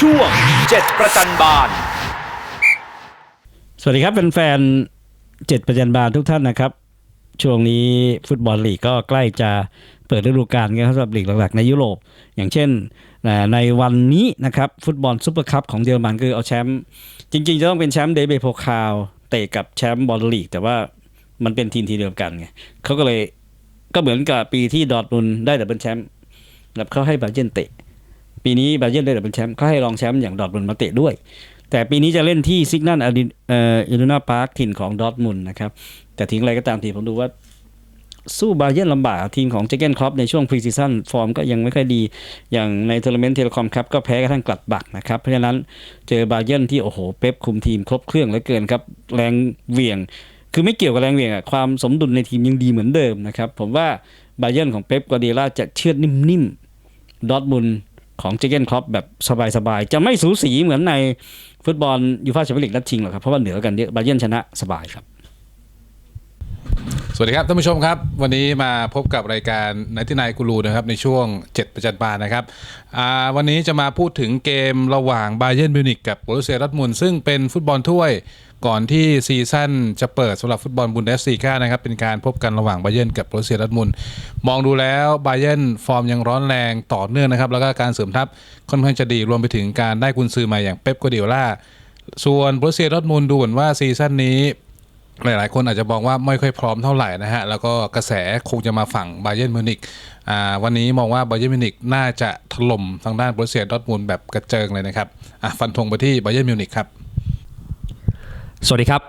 ช่วงเจ็ดประจันบาน สวัสดีครับเป็นแฟนเจ็ดประจันบาลทุกท่านนะครับ ช่วงนี้ฟุตบอลลีกก็ใกล้จะเปิดฤดูกาลกันครับสำหรับลีกหลักๆ ในยุโรป อย่างเช่นในวันนี้นะครับฟุตบอลซุปเปอร์คัพของเยอรมันคือเอาแชมป์จริงๆ จะต้องเป็นแชมป์เดเบโพคาวเตะกับแชมป์บอลลีก แต่ว่ามันเป็นทีมทีเดียวกันไงเขาก็เลยก็เหมือนกับปีที่ดอร์ทมุนได้ดับเบิลแชมป์แล้วเขาให้บาเยร์นเตะ ปีนี้บาเยร์นได้ดับเบิลแชมป์เขาให้รองแชมป์อย่างดอทมุนมาเตะด้วย แต่ปีนี้จะเล่นที่ซิกนันอาริเอ่ออิลูนาพาร์คถิ่นของดอทมุนนะครับ แต่ถึงอะไรก็ตามทีผมดูว่าสู้บาเยร์นลำบากทีมของเจเกนครอปในช่วงพรีซีซั่นฟอร์มก็ยังไม่ค่อยดี อย่างในทัวร์นาเมนต์เทเลคอมครับก็แพ้กระทั่งกลัดบักนะครับ เพราะฉะนั้นเจอบาเยร์นที่โอ้โหเป๊ปคุมทีมครบเครื่องเหลือเกินครับ แรงเหวี่ยง คือไม่เกี่ยวกับแรงเหวี่ยงอะความสมดุลในทีมยังดีเหมือนเดิมนะครับ ผมว่าบาเยร์นของเป๊ปกวาดิโอลาจะเชือดนิ่มๆดอทมุน ของเจเกนครอปแบบสบายๆ จะไม่สูสีเหมือนในฟุตบอลยูฟ่าแชมเปี้ยนลีกนัดชิงหรอกครับ เพราะว่าเหนือกันเยอะบาเยนชนะสบายครับ สวัสดีครับท่านผู้ชมครับ วันนี้มาพบกับรายการน t นายกูรูนะครับในช่วง 7 ประจันบานนะครับอ่าวันนี้จะมาพูดถึงเกมระหว่างบาเย r n m มิวนิกกับโบรุสเซียดอร์ทมุนด์ซึ่งเป็นฟุตบอลถ้วยก่อนที่ซีซั่นจะเปิดสำหรับฟุตบอลบุนเดสซีกานะครับเป็นการพบกันระหว่างบาเย r n กับโบรุสเซียดอร์ทมุนด์มองดูแล้วบาเย r n ฟอร์มยังร้อนแรงต่อเนื่องนะครับแล้วก็การเสริมทัพค่อนข้างจะดีรวมไปถึงการได้กุนซือมาอย่างเป๊ปกัวเดียล่าส่วนโบรุสเซียดอร์ทมุนด์ดูเหมือนว่าซีซั่นนี้ หลาย ๆ คนอาจจะมองว่าไม่ค่อยพร้อมเท่าไหร่นะฮะ แล้วก็กระแสคงจะมาฝั่งไบเย r n m มิวนิกอ่าวันนี้มองว่าไบเย r n m มิวนิกน่าจะถล่มทางด้านโบรเซียดอทมุนด์แบบกระเจิงเลยนะครับอะฟันธงไปที่ไบเย r n m มิวนิกครับ สวัสดีครับ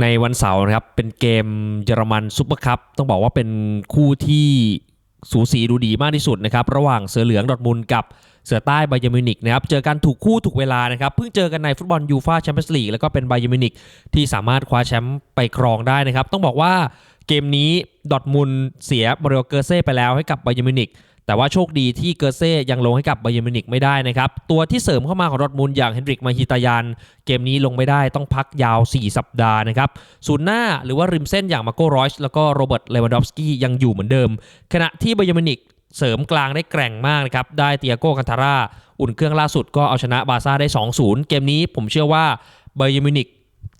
ในวันเสาร์นะครับ เป็นเกมเยอรมันซุปเปอร์คัพต้องบอกว่าเป็นคู่ที่สูสีดูดีมากที่สุดนะครับ ระหว่างเสือเหลืองดอทมุนด์กับ เสือใต้ไบเยอร์มิวนิกนะครับเจอกันถูกคู่ถูกเวลานะครับเพิ่งเจอกันในฟุตบอลยูฟาแชมเปี้ยนส์ลีกแล้วก็เป็นไบเยอร์มิวนิกที่สามารถคว้าแชมป์ไปครองได้นะครับต้องบอกว่าเกมนี้ดอทมุนเสียมาริโอเกอร์เซ่ไปแล้วให้กับไบเยอร์มิวนิกแต่ว่าโชคดีที่เกอร์เซ่ยังลงให้กับไบเยอร์มิวนิกไม่ได้นะครับ ตัวที่เสริมเข้ามาของดอทมุนอย่างเฮนริกมาฮิตายานเกมนี้ลงไม่ได้ต้องพักยาว 4 สัปดาห์นะครับศูนย์หน้าหรือว่าริมเส้นอย่างมาโกรอยส์แล้วก็โรเบิร์ตเลวันดอฟสกี้ยังอยู่เหมือนเดิม ขณะที่ไบเยอร์มิวนิก เสริมกลางได้แกร่งมากนะครับได้เตียโก้คันทาร่าอุ่นเครื่องล่าสุดก็เอาชนะบาร์ซ่าได้ 2-0 เกมนี้ผมเชื่อว่าไบย์มินิก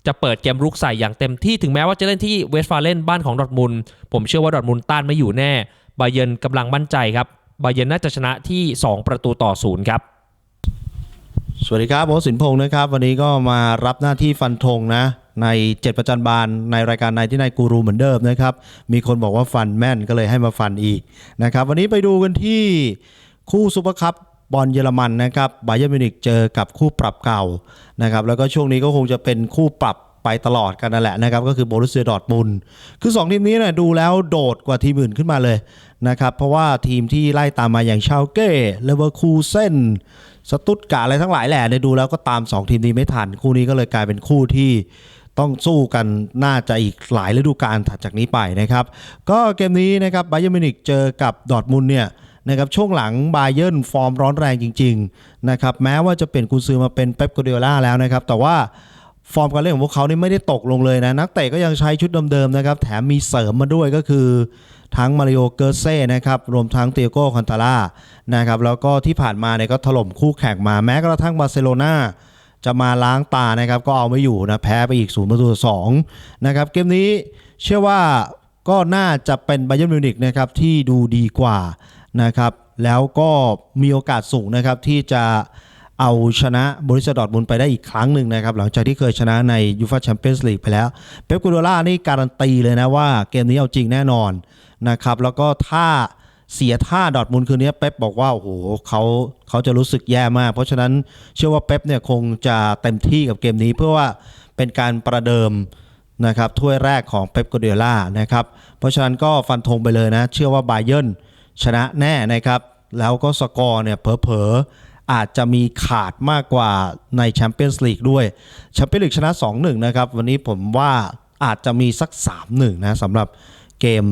จะเปิดเกมรุกใส่อย่างเต็มที่ถึงแม้ว่าจะเล่นที่เวสต์ฟาเลนบ้านของดอทมุนด์ผมเชื่อว่าดอทมุนด์ต้านไม่อยู่แน่บาเยนกำลังมั่นใจครับบาเยนน่าจะชนะที่ 2 ประตูต่อศูนย์ครับ สวัสดีครับผมสินพงศ์นะครับ วันนี้ก็มารับหน้าที่ฟันธงนะ ใน 7 ประจันบาลในรายการในที่นายกูรูเหมือนเดิมนะครับ มีคนบอกว่าฟันแม่นก็เลยให้มาฟันอีกนะครับ วันนี้ไปดูกันที่คู่ซุปเปอร์คัพบอลเยอรมันนะครับบาเยอร์มิวนิกเจอกับคู่ปรับเก่านะครับ แล้วก็ช่วงนี้ก็คงจะเป็นคู่ปรับไปตลอดกันนั่นแหละนะครับ ก็คือโบรุสเซียดอร์ทมุนคือ 2 ทีมนี้นี่ยดูแล้วโดดกว่าทีมอื่นขึ้นมาเลยนะครับ เพราะว่าทีมที่ไล่ตามมาอย่างชาวเก้เลเวอร์คูเซนสตุตการ์อะไรทั้งหลายแหละเนี่ยดูแล้วก็ตาม 2 ทีมนี้ไม่ทันคู่นี้ก็เลยกลายเป็นคู่ที่ ต้องสู้กันน่าจะอีกหลายฤดูกาลถัดจากนี้ไปนะครับ ก็เกมนี้นะครับไบเยอร์มิวนิกเจอกับดอร์ทมุนเนี่ยนะครับช่วงหลังบาเยิร์นฟอร์มร้อนแรงจริงๆนะครับแม้ว่าจะเปลี่ยนกุนซือมาเป็นเป๊ปกัวเดียล่าแล้วนะครับ แต่ว่าฟอร์มการเล่นของพวกเขานี่ไม่ได้ตกลงเลยนะ นักเตะก็ยังใช้ชุดเดิมๆนะครับ แถมมีเสริมมาด้วยก็คือ ทั้งมาริโอเกอร์เซ่นะครับ รวมทั้งเตียโก้คอนตาร่านะครับ แล้วก็ที่ผ่านมาเนี่ยก็ถล่มคู่แข่งมาแม้กระทั่งบาร์เซโลนา จะมาล้างตานะครับก็เอาไม่อยู่นะแพ้ไปอีก0ประตูสองนะครับเกมนี้เชื่อว่าก็น่าจะเป็นไบเยอร์มิวนิกนะครับที่ดูดีกว่านะครับแล้วก็มีโอกาสสูงนะครับที่จะเอาชนะบริษัทดอทมุนไปได้อีกครั้งหนึ่งนะครับ หลังจากที่เคยชนะในยูฟ a าแชมเปี้ยนส์ลีกไปแล้ว เป๊ปกูโดล่านี่การันตีเลยนะว่าเกมนี้เอาจริงแน่นอนนะครับแล้วก็ถ้า เสียท่าดอทมุนคืนนี้เป๊ปบอกว่าโอ้โหเขาเขาจะรู้สึกแย่มาก เพราะฉะนั้นเชื่อว่าเป๊ปเนี่ยคงจะเต็มที่กับเกมนี้เพื่อว่าเป็นการประเดิมนะครับถ้วยแรกของเป๊ปกเดียล่านะครับเพราะฉะนั้นก็ฟันธงไปเลยนะ เชื่อว่าบาเยนชนะแน่นะครับ แล้วก็สกอร์เนี่ยเผลอๆอาจจะมีขาดมากกว่าในแชมเปี้ยนส์ลีกด้วยแชมเปี้ยนส์ลีกชนะ 2-1 นะครับ วันนี้ผมว่าอาจจะมีสัก 3-1 นะสำหรับ เกม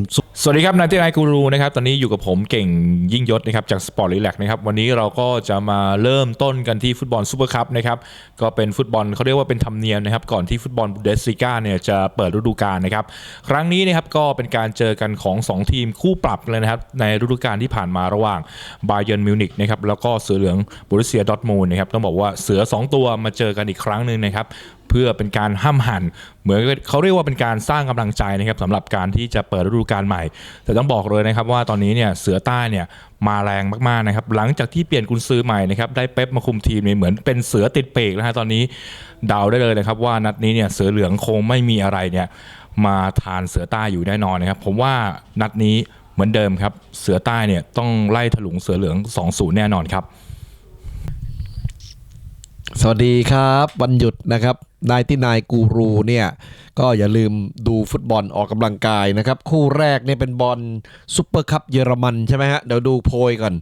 สวัสดีครับนันทีนายกูรูนะครับ ตอนนี้อยู่กับผมเก่งยิ่งยศนะครับจากสปอร์ตรีแลกนะครับ วันนี้เราก็จะมาเริ่มต้นกันที่ฟุตบอลซูเปอร์คัพนะครับ ก็เป็นฟุตบอลเขาเรียกว่าเป็นธรรมเนียมนะครับ ก่อนที่ฟุตบอลบูเดสลิก้าเนี่ยจะเปิดฤดูกาลนะครับ ครั้งนี้นะครับก็เป็นการเจอกันของ 2 ทีมคู่ปรับเลยนะครับ ในฤดูกาลที่ผ่านมาระหว่างบาเยิร์นมิวนิกนะครับแล้วก็เสือเหลืองบรูเซียดอทมูลนะครับต้องบอกว่าเสือ 2 ตัวมาเจอกันอีกครั้งหนึ่งนะครับ เพื่อเป็นการห้ามหันเหมือนเขาเรียกว่าเป็นการสร้างกำลังใจนะครับสำหรับการที่จะเปิดฤดูกาลใหม่ แต่ต้องบอกเลยนะครับว่าตอนนี้เนี่ยเสือใต้เนี่ยมาแรงมากๆนะครับหลังจากที่เปลี่ยนกุนซือใหม่นะครับได้เป๊ปมาคุมทีมเนี่ยเหมือนเป็นเสือติดเปกแล้วฮะตอนนี้เดาได้เลยนะครับว่านัดนี้เนี่ยเสือเหลืองคงไม่มีอะไรเนี่ยมาทานเสือใต้อยู่แน่นอนนะครับผมว่านัดนี้เหมือนเดิมครับเสือใต้เนี่ยต้องไล่ถลุงเสือเหลือง 2-0 แน่นอนครับ สวัสดีครับ วันหยุดนะครับ นายที่นายกูรูเนี่ยก็อย่าลืมดูฟุตบอลออกกำลังกายนะครับ คู่แรกเนี่ยเป็นบอลซุปเปอร์คัพเยอรมันใช่ไหมฮะ เดี๋ยวดูโพยก่อน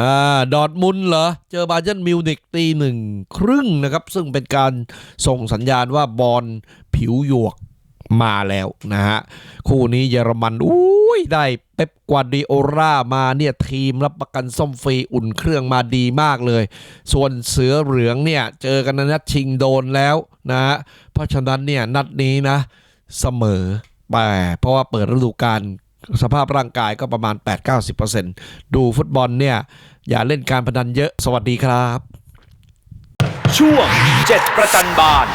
อ่าดอร์ทมุนเหรอ เจอบาเยิร์นมิวนิกตีหนึ่งครึ่งนะครับ ซึ่งเป็นการส่งสัญญาณว่าบอลผิวหยวก มาแล้วนะฮะ คู่นี้เยอรมันอุ้ยได้เป๊ปกวาร์ดิโอรามาเนี่ยทีมรับประกันส้มฟรีอุ่นเครื่องมาดีมากเลย ส่วนเสือเหลืองเนี่ยเจอกันในนัดชิงโดนแล้วนะฮะ เพราะฉะนั้นเนี่ยนัดนี้นะเสมอแต่เพราะว่าเปิดฤดูกาลสภาพร่างกายก็ประมาณ 8-90%ดูฟุตบอลเนี่ยอย่าเล่นการพนันเยอะสวัสดีครับ ช่วง 7 ประจันบาน